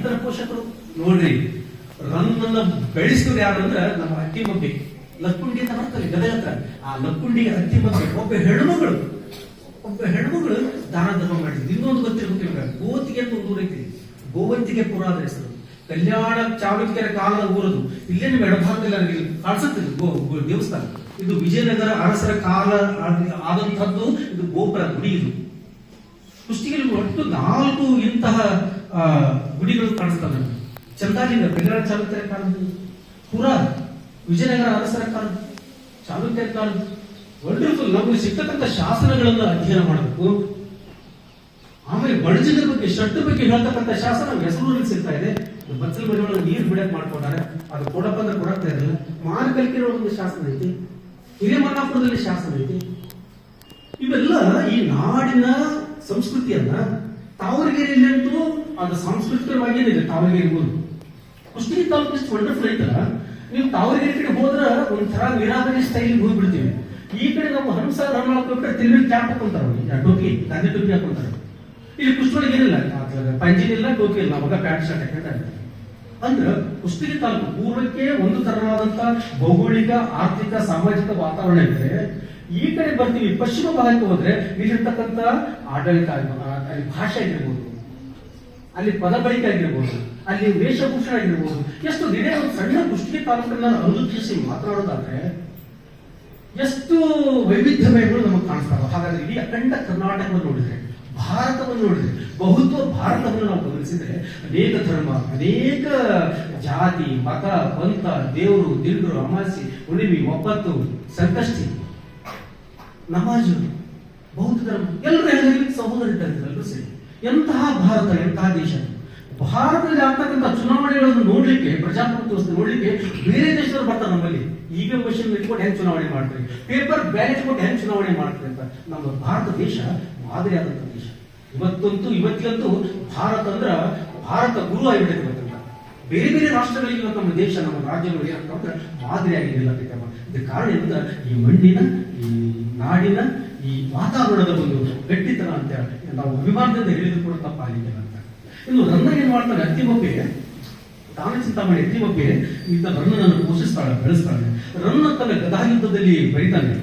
ಈತರ ಪೋಷಕರು ನೋಡ್ರಿ, ರನ್ನನ್ನ ಬೆಳೆಸಿದ್ರು ಯಾರಂದ್ರೆ ನಮ್ಮ ಅತ್ತಿ ಮಬ್ಬಿ ಲಕ್ಕುಂಡಿ ಅಂತ ಬರ್ತಾರೆ ಗದಗ ಹತ್ರ. ಆ ಲಕ್ಕುಂಡಿಗೆ ಅತ್ತಿ ಮಬ್ಬಿ ಒಬ್ಬ ಹೆಣ್ಮಗಳು ಒಬ್ಬ ಹೆಣ್ಮಗಳು ದಾನ ಧರ್ಮ ಮಾಡಿದ್ರು ಇನ್ನೊಂದು ಗೊತ್ತಿರಬೇಕು ಗೋತಿಗೆ ಅಂತ ಒಂದು ಐತಿ. ಗೋವಂತಿಗೆ ಪುರಾದ ಹೆಸರು. ಕಲ್ಯಾಣ ಚಾಲುಕ್ಯರ ಕಾಲದ ಊರದು. ಇಲ್ಲೇ ನಿಮ್ಮ ಎಡಭಾಗದಲ್ಲಿ ನನಗೆ ಕಾಣಿಸುತ್ತೆ ಇದು ಗೋ- ದೇವಸ್ಥಾನ. ಇದು ವಿಜಯನಗರ ಅರಸರ ಕಾಲ ಆದ- ಆದಂತಹದ್ದು ಇದು ಗೋಪುರ ಗುಡಿ ಇದು. ಕುಷ್ಟಗಿಯಲ್ಲಿ ಒಟ್ಟು ನಾಲ್ಕು ಇಂತಹ ಗುಡಿಗಳು ಕಾಣಿಸ್ತವೆ. ಚಂದಾಲಿಂಗ ಕಲ್ಯಾಣ ಚಾಲುಕ್ಯರ ಕಾಲದ್ದು, ಪುರ, ವಿಜಯನಗರ ಅರಸರ ಕಾಲದ್ದು, ಚಾಲುಕ್ಯರ ಕಾಲದ್ದು. ವಂಡರ್ಫುಲ್ ನಮಗೆ ಸಿಗ್ತಕ್ಕಂಥ ಶಾಸನಗಳನ್ನು ಅಧ್ಯಯನ ಮಾಡಬೇಕು. ಆಮೇಲೆ ಬಣಜಿನ ಬಗ್ಗೆ ಶಟ್ಟು ಬಗ್ಗೆ ಹೇಳ್ತಕ್ಕಂಥ ಶಾಸನ ಹೆಸರೂರಲ್ಲಿ ಸಿಗ್ತಾ ಇದೆ. ಬಚ್ಚಲ ಮನೆ ಒಳಗೆ ನೀರು ಬಿಡಕ್ ಮಾಡ್ಕೊಂಡಾರೆ ಅದು ಕೊಡಪ್ಪ ಅಂದ್ರೆ ಕೊಡಕ್ತಾ ಇರಲಿಲ್ಲ ಮಾನಕಲ್ಕಿರೋ ಒಂದು ಶಾಸನ ಐತಿ. ಹಿರೇಮನ್ನಾಪುರದಲ್ಲಿ ಶಾಸನ ಐತಿ. ಇವೆಲ್ಲ ಈ ನಾಡಿನ ಸಂಸ್ಕೃತಿಯನ್ನ ತಾವರಗೆರೆಯಲ್ಲಿ ಅಂತೂ ಅದು ಸಾಂಸ್ಕೃತಿಕವಾಗಿ ಏನಿದೆ ತಾವರಗೆರೆ ಊರು ಕುಸ್ತಿ ತಾಲೂಕು ಇಷ್ಟು ವಂಡರ್ಫುಲ್ ಐತಲ್ಲ, ನೀವು ತಾವರಗೆರೆ ಕಡೆ ಹೋದ್ರ ಒಂಥರ ನೀರಾವರಿ ಸ್ಟೈಲ್ ಹೋಗ್ಬಿಡ್ತೀವಿ. ಈ ಕಡೆ ನಮ್ಮ ಹನುಮ ಸಾಗರ ಹನುಮ ಹಾಕ್ಬಿಟ್ರೆ ತಿರುಗಿ ಕ್ಯಾಪ್ ಹಾಕೊಂತಾರ ಟೋಪಿ, ಗಾಂಧಿ ಟೋಪಿ ಹಾಕೊಂತಾರೆ. ಇಲ್ಲಿ ಕುಷ್ಟೊಳಗೆ ಏನಿಲ್ಲ ಪಂಜಿನ ಇಲ್ಲ, ಟೋಪಿ ಇಲ್ಲ, ಅವಾಗ ಪ್ಯಾಂಟ್, ಶರ್ಟ್ ಅಂತ ಅಂದ್ರೆ ಕುಷ್ಟಗಿ ತಾಲೂಕು ಪೂರ್ವಕ್ಕೆ ಒಂದು ತರವಾದಂತ ಭೌಗೋಳಿಕ, ಆರ್ಥಿಕ, ಸಾಮಾಜಿಕ ವಾತಾವರಣ ಇದೆ ಈ ಕಡೆ ಬರ್ತೀವಿ, ಪಶ್ಚಿಮ ಭಾಗಕ್ಕೆ ಹೋದ್ರೆ ಇಲ್ಲಿರ್ತಕ್ಕಂಥ ಆಡಳಿತ ಅಲ್ಲಿ ಭಾಷೆ ಆಗಿರ್ಬೋದು, ಅಲ್ಲಿ ಪದ ಬಳಕೆ ಆಗಿರ್ಬೋದು, ಅಲ್ಲಿ ವೇಷಭೂಷಣ ಆಗಿರ್ಬೋದು, ಎಷ್ಟು ದಿನೇ ಒಂದು ಸಣ್ಣ ಕುಷ್ಟಗಿ ತಾಲೂಕನ್ನ ಅನುಸರಿಸಿ ಮಾತನಾಡೋದಾದ್ರೆ, ಎಷ್ಟು ವೈವಿಧ್ಯಮಯಗಳು ನಮಗೆ ಕಾಣಿಸ್ತಾವೆ. ಹಾಗಾದ್ರೆ ಇಡೀ ಅಖಂಡ ಕರ್ನಾಟಕವನ್ನು ನೋಡಿದ್ರೆ, ಭಾರತವನ್ನು ನೋಡಿದ್ರೆ, ಬಹುತ್ವ ಭಾರತವನ್ನು ನಾವು ಗಮನಿಸಿದ್ರೆ, ಅನೇಕ ಧರ್ಮ, ಅನೇಕ ಜಾತಿ, ಮತ, ಪಂಥ, ದೇವರು, ದಿಲ್ರು, ಅಮಾಸಿ ಉಳಿಮಿ ಒಪ್ಪತ್ತು ಸಂಕಷ್ಟಿ ನಮಾಜು ಬೌದ್ಧ ಧರ್ಮ, ಎಲ್ಲರೂ ಹೇಳಿದ್ರೆ ಸಹೋದರಿದ್ದಾರೆ ಎಲ್ಲರೂ ಸೇರಿ. ಎಂತಹ ಭಾರತ, ಎಂತಹ ದೇಶ? ಭಾರತದಲ್ಲಿ ಆಗ್ತಕ್ಕಂಥ ಚುನಾವಣೆಗಳನ್ನು ನೋಡ್ಲಿಕ್ಕೆ ಪ್ರಜಾಪ್ರಭುತ್ವ ನೋಡ್ಲಿಕ್ಕೆ ಬೇರೆ ದೇಶದವ್ರು ಬರ್ತಾರೆ ನಮ್ಮಲ್ಲಿ. ಈಗ ಮಷಿನ್ ಇಟ್ಕೊಂಡು ಹೆಂಗ್ ಚುನಾವಣೆ ಮಾಡ್ತಾರೆ? ಪೇಪರ್ ಬ್ಯಾಲೆಟ್ ಕೊಟ್ಟು ಹೆಂಗ್ ಚುನಾವಣೆ ಮಾಡ್ತಾರೆ ಅಂತ. ನಮ್ಮ ಭಾರತ ದೇಶ ಮಾದರಿಯಾದಂಥ ದೇಶ. ಇವತ್ತಂತೂ, ಇವತ್ತಿಗಂತೂ ಭಾರತ ಅಂದ್ರ ಭಾರತ ಗುರು ಇವತ್ತಂತ ಬೇರೆ ಬೇರೆ ರಾಷ್ಟ್ರಗಳಿಗೆ ನಮ್ಮ ದೇಶ, ನಮ್ಮ ರಾಜ್ಯಗಳು ಏನಂತ ಅಂದ್ರೆ ಮಾದರಿಯಾಗಿ ನಿಲ್ಲಬೇಕಮ್ಮ ಇದಕ್ಕೆ ಕಾರಣದಿಂದ ಈ ಮಣ್ಣಿನ, ಈ ನಾಡಿನ, ಈ ವಾತಾವರಣದ ಒಂದು ಗಟ್ಟಿತನ ಅಂತ ನಾವು ಅಭಿಮಾನದಿಂದ ಹೇಳಿದ್ರು ತಪ್ಪ ತಪ್ಪಾಗಿಲ್ಲ ಅಂತ. ಇನ್ನು ರನ್ನ ಏನ್ ಮಾಡ್ತಾನೆ ಅತ್ತಿಮಬ್ಬೆ ತಾನೇ ಚಿಂತಾಮಣಿ ಅತ್ತಿಮಬ್ಬೆ ಇಂಥ ರನ್ನನನ್ನು ಪೋಷಿಸ್ತಾಳೆ, ಬೆಳೆಸ್ತಾಳೆ. ರನ್ನ ತನ್ನ ಗದಾಯುದ್ಧದಲ್ಲಿ ಬರೀತಾನೆ.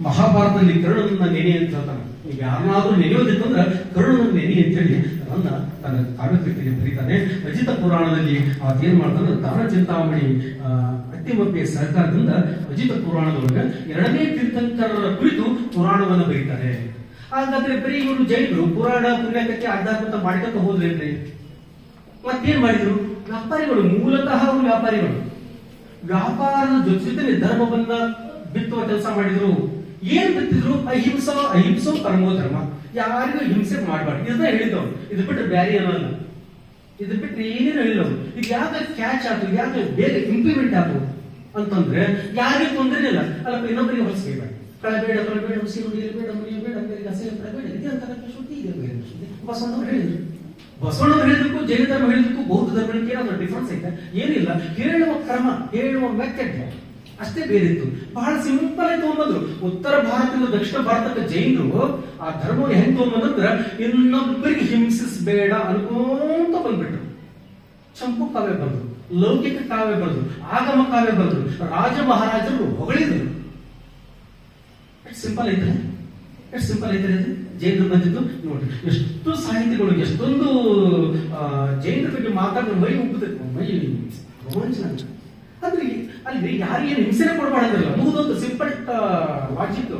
ಮಹಾಭಾರತದಲ್ಲಿ ಕರ್ಣನನ್ನ ನೆನೆ ಅಂತ ಹೇಳ್ತಾನೆ. ಈಗ ಯಾರನ್ನಾದ್ರೂ ನೆನೆಯೋದಿತ್ತಂದ್ರೆ ಕರ್ಣನ ನೆನೆ ಅಂತ ಹೇಳಿ ರನ್ನ ತನ್ನ ಕಾವ್ಯಕೃತಿಗೆ ಬರೀತಾನೆ. ಅಜಿತ ಪುರಾಣದಲ್ಲಿ ಆತೇನ್ ಮಾಡ್ತಾನೆ? ದಾನ ಚಿಂತಾಮಣಿ ಆ, ಅತ್ತಿಮಬ್ಬೆಯ ಸಹಕಾರದಿಂದ ಅಜಿತ ಪುರಾಣದೊಳಗೆ ಎರಡನೇ ತೀರ್ಥಂಕರರ ಕುರಿತು ಪುರಾಣವನ್ನು ಬರೀತಾರೆ ಹಾಗಾದ್ರೆ ಬರೀ ಇವರು ಜೈನರು ಪುರಾಣ ಪುಣ್ಯಕಕ್ಕೆ ಅರ್ಧಾಕಂತ ಮಾಡ್ಕೊಂತ ಹೋದ್ರೇನ್ರಿ? ಮತ್ತೇನ್ ಮಾಡಿದ್ರು? ವ್ಯಾಪಾರಿಗಳು ಮೂಲತಃ ಅವರು ವ್ಯಾಪಾರಿಗಳು. ವ್ಯಾಪಾರದ ಜೊತೆ ಧರ್ಮವನ್ನ ಬಿತ್ತುವ ಕೆಲಸ ಮಾಡಿದ್ರು. ಏನ್ ಬಿತ್ತಿದ್ರು ಅಹಿಂಸಾ ಅಹಿಂಸೋ ಪರಮೋ ಧರ್ಮ. ಯಾರಿಗೂ ಹಿಂಸೆ ಮಾಡಬಾರ್ದು. ಇದನ್ನ ಹೇಳಿದವ್ರು ಇದು ಬಿಟ್ಟು ಬ್ಯಾರಿ ಅನ್ನೋಲ್ಲ ಇದು ಬಿಟ್ಟು ಏನೇನು ಹೇಳಿದವ್ರು ಇದು ಯಾಕೆ ಕ್ಯಾಚ್ ಆಯ್ತು ಯಾಕೆ ಬೇಗ ಇಂಪ್ಲಿಮೆಂಟ್ ಆಯ್ತು ಅಂತಂದ್ರೆ ಯಾರಿಗೂ ತೊಂದರೆ ಇಲ್ಲ. ಅಲ್ಲ, ಇನ್ನೊಬ್ಬರಿಗೆ ಬೇಡ. ಕಳಬೇಡ ಕಳಬೇಡ ಮುಗಿಯಲು ಬೇಡ ಮುರಿಯಬೇಡ ಬೇರೆ ಹಸಿರು ಬೇಡ. ಇದೆ ಅಂತ ಶುದ್ಧಿ ಇದೆ ಬೇರೆ ಬಸವಣ್ಣವ್ರು ಹೇಳಿದ್ರು. ಬಸವಣ್ಣವ್ರು ಹೇಳಿದಕ್ಕೂ ಜೈನ ಧರ್ಮ ಹೇಳಿದಕ್ಕೂ ಬೌದ್ಧ ಧರ್ಮಕ್ಕೆ ಏನಾದ್ರು ಡಿಫ್ರೆನ್ಸ್ ಐತೆ? ಏನಿಲ್ಲ. ಹೇಳುವ ಕ್ರಮ, ಹೇಳುವ ಮೆಥಡ್ ಅಷ್ಟೇ ಬೇರೆ ಇತ್ತು ಬಹಳ ಸಿಂಪಲ್ ಆಗಿ ತಗೊಂಡ್ಬಂದ್ರು ಉತ್ತರ ಭಾರತದಿಂದ ದಕ್ಷಿಣ ಭಾರತಕ್ಕೆ ಜೈನರು, ಆ ಧರ್ಮವನ್ನು ಹೆಂಗ್ ತಗೊಂಡ್ಬಂದ್ರೆ ಇನ್ನೊಬ್ಬರಿಗೆ ಹಿಂಸಿಸಬೇಡ ಅನ್ಕೊಂತ ಬಂದ್ಬಿಟ್ರು. ಚಂಪು ಕಾವ್ಯ ಬಂದ್ರು, ಲೌಕಿಕ ಕಾವ್ಯ ಬಂದ್ರು, ಆಗಮ ಕಾವ್ಯ ಬಂದ್ರು. ರಾಜ ಮಹಾರಾಜರು ಹೊಗಳಿದ್ರು. ಸಿಂಪಲ್ ಐತ್ರಿ? ಎಷ್ಟು ಸಿಂಪಲ್ ಐತ್ರಿ ಅದು? ಜೈನರು ಬಂದಿದ್ದು ನೋಡ್ರಿ, ಎಷ್ಟು ಸಾಹಿತಿಗಳು, ಎಷ್ಟೊಂದು ಜೈನರ ಬಗ್ಗೆ ಮಾತಾಡಿದ್ರೆ ಮೈ ಉಬ್ಬುತ್ತೆ. ಮೈ, ರೋಮಾಂಚನ. ಅಂದ್ರೆ ಅಲ್ಲಿ ಯಾರಿಗೇನು ಹಿಂಸೆನೆ ಕೊಡಬಾರ್ದಲ್ಲ ಅನ್ನುವುದೊಂದು ಸಿಂಪಲ್ ಲಾಜಿಕ್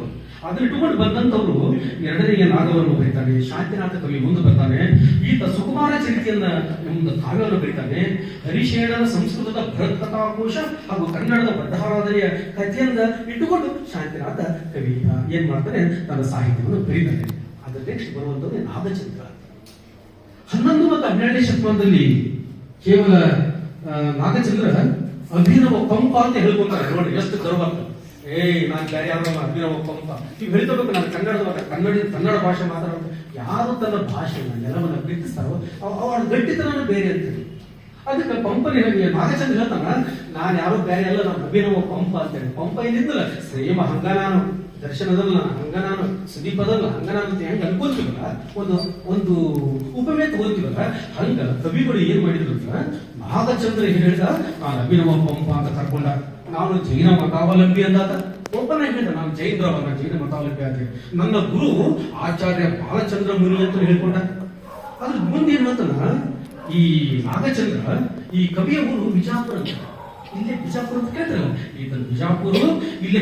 ಅದನ್ನ ಇಟ್ಟುಕೊಂಡು ಬಂದಂತವ್ರು ಎರಡನೆಯ ನಾಗವನ್ನು ಬರೀತಾನೆ, ಶಾಂತಿನಾಥ ಕವಿ ಮುಂದೆ ಬರ್ತಾನೆ, ಈತ ಸುಕುಮಾರ ಚರಿತೆಯನ್ನ ಒಂದು ಕಾವ್ಯವನ್ನು ಬರೀತಾನೆ, ಹರಿಶೇಣನ ಸಂಸ್ಕೃತದ ಬೃಹತ್ ಕಥಾಕೋಶ ಹಾಗೂ ಕನ್ನಡದ ಬದ್ಧಾರಾಧನೆಯ ಕಥೆಯನ್ನ ಇಟ್ಟುಕೊಂಡು ಶಾಂತಿನಾಥ ಕವಿ ಏನ್ ಮಾಡ್ತಾನೆ, ತನ್ನ ಸಾಹಿತ್ಯವನ್ನು ಬರೀತಾನೆ. ಅದರ ನೆಕ್ಸ್ಟ್ ನಾಗಚಂದ್ರ ಹನ್ನೊಂದು ಮತ್ತು ಹನ್ನೆರಡನೇ ಶತಮಾನದಲ್ಲಿ ಕೇವಲ ನಾಗಚಂದ್ರ ಅಭಿನವ ಪಂಪ ಅಂತ ಹೇಳ್ಕೊತಾರೆ, ನೋಡಿ, ಎಷ್ಟು ಗರ್ವ. ಏಯ್, ನಾನ್ ಬೇರೆ ಯಾರು ಅಭಿನವ ಪಂಪ ನೀವು ಹೇಳ್ಕೋಬೇಕು, ನಾನು ಕನ್ನಡದ ಕನ್ನಡ ಕನ್ನಡ ಭಾಷೆ ಮಾತಾಡೋದು ಯಾರು ತನ್ನ ಭಾಷೆನ ನೆಲವನ್ನ ಪ್ರೀತಿಸ್ತಾರೋ ಅವ- ಅವಳ ಗಟ್ಟಿತನ ಬೇರೆ ಅಂತ ಅದಕ್ಕೆ ಪಂಪನಿ ನಾಗಚಂದ್ರ ಹೇಳ್ತಾನ, ನಾನು ಯಾರು ಬೇರೆ ಅಲ್ಲ, ನಾನು ಅಭಿನವ ಪಂಪ ಅಂತೇಳಿ. ಪಂಪ ಏನಿದ್ದಲ್ಲ ಸೇಮ ಹಂಗ ನಾನು, ದರ್ಶನದಲ್ಲ, ಹಂಗ ನಾನು ಸುದೀಪದಲ್ಲ ಹಂಗ ನಾನು ಅಂತ ಹೆಂಗ ಅನ್ಕೊಂತೀವಲ್ಲ, ಒಂದು ಒಂದು ಉಪಮೆ ತಗೋತೀವಲ್ಲ, ಹಂಗ ಕವಿಗಳು ಏನ್ ಮಾಡಿದ್ರು ಅಂದ್ರೆ ನಾಗಚಂದ್ರ ಹೇಳಿದ, ನಾನು ಅಭಿನವ ಪಂಪ ಅಂತ ಕರ್ಕೊಂಡ. ನಾನು ಜೈನ ಮತಾವಲಂಬಿ ಅಂದಾತ. ಒಬ್ಬನ ಹೇಳಿದ? ನಾನು ಜೈನರವಲ್ಲ ಜೈನ ಮತಾವಲಂಬಿ ಅಂತ ಹೇಳಿ. ನನ್ನ ಗುರು ಆಚಾರ್ಯ ಬಾಲಚಂದ್ರ ಮುನಿ ಅಂತ ಹೇಳ್ಕೊಂಡ. ಅದ್ರ ಮುಂದೆ ಏನ್ ಈ ನಾಗಚಂದ್ರ ಈ ಕವಿಯ ಊರು ಬಿಜಾಪುರ ಇಲ್ಲೇ ಬಿಜಾಪುರ ಕೇಳ್ತಾರಲ್ಲ ಈತನ ಬಿಜಾಪುರ ಇಲ್ಲಿ